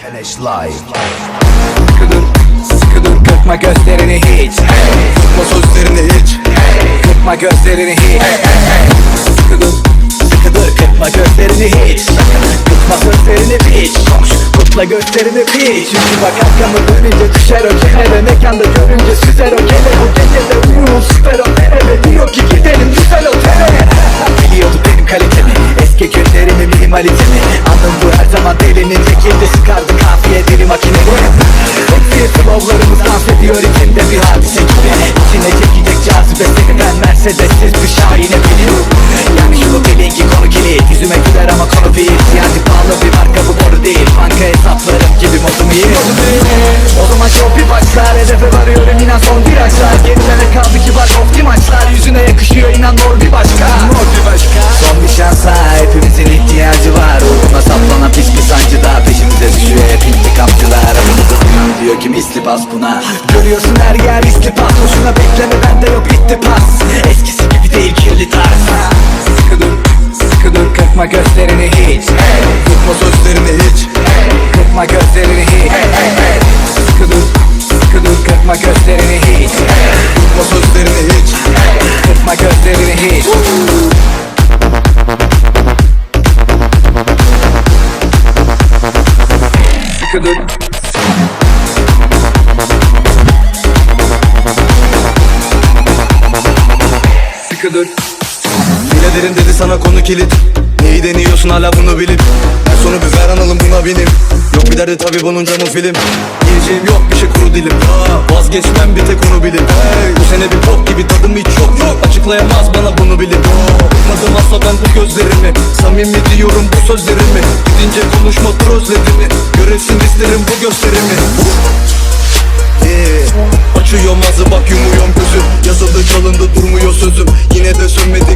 live. Sıkıdır, sıkıdır. Kırpma gözlerini hiç. Tutma sözlerini hiç. Kırpma gözlerini hiç. Sıkıdır, sıkıdır. Kırpma gözlerini hiç. Kırpma sözlerini hiç kutla gözlerini hiç Çünkü bak arkamı dönünce düşer o kenara Mekanda görünce süzer o gele Bu gecede uyumum süper o Mercedes'siz bir şahine biniyorum Yani şu bilin ki konu kilit Yüzüme güler ama konu bir Yani pahalı bir marka bu boru değil. Banka hesaplarım gibi modum iyi. O zaman şov bir başlar Hedefe varıyorum inan son virajlar Gerilere kaldı ki bak optim maçlar Yüzüne yakışıyor inan mor bir başka. Mor bir başka. Son bir şansa hepimizin ihtiyacı var. Uğruna saplanan pis bir sancı da Peşimize düşüyor hep intikamcılar. Aramızda diyor ki misli bas buna Görüyorsun her yer pas Boşuna bekleme bende yok bitti pas Eskisi gibi değil kirli tarz. Sıkı dur, sıkı dur kırpma gözlerini hiç. Kırpma sözlerini hiç. Kırpma gözlerini hiç. Sıkı dur, sıkı dur kırpma gözlerini hiç Dur Biraderim dedi sana konu kilit. Neyi deniyorsun hala bunu bilip. Her sonu bir ver analım buna benim Yok bir derdi tabi bunun camı film. Diyeceğim yok bir şey kuru dilim. Aa, Vazgeçmem bir tek onu bilip. Hey, Bu sene bir pop gibi tadım hiç yok yok. Açıklayamaz bana bunu bilip. Bakmadım asla ben bu gözlerimi. Samimi diyorum bu sözlerimi. Gidince konuşma dur özledimi. Göresin isterim bu gösterimi. Yeah. Açıyorum ağzı bak yumuyorum gözü Yazıldı çalındı durmuyor sözüm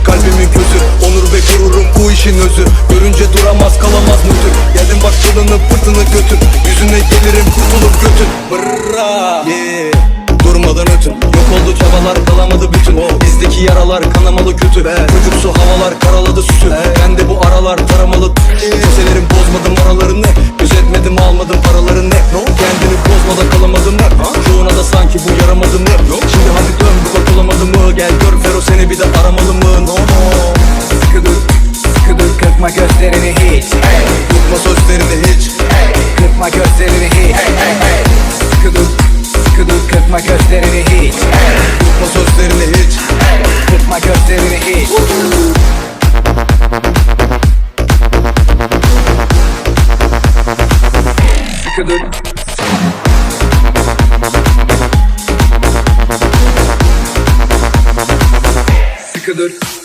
kalbimin közü Onur ve gururum bu işin özü. Görünce duramaz kalamaz nötr. Geldim bak kılını pırtını götür. Yüzüne gelirim kurtulup götün. Brrra. Yeah. Durmadan ötün. Yok oldu çabalar kalamadı bütün. Bizdeki yaralar kanamalı kötü Çocuksu havalar karaladı süsü Ben de bu aralar taramalı. Kimselerin bozmadım hey. Tutma sözlerini hiç hey. Kırpma gözlerini hiç hey, hey, hey. Kıdıl kırpma gözlerini hiç hey. Tutma hiç hey. Kırpma gözlerini hiç Kıdıl Sıkıdır.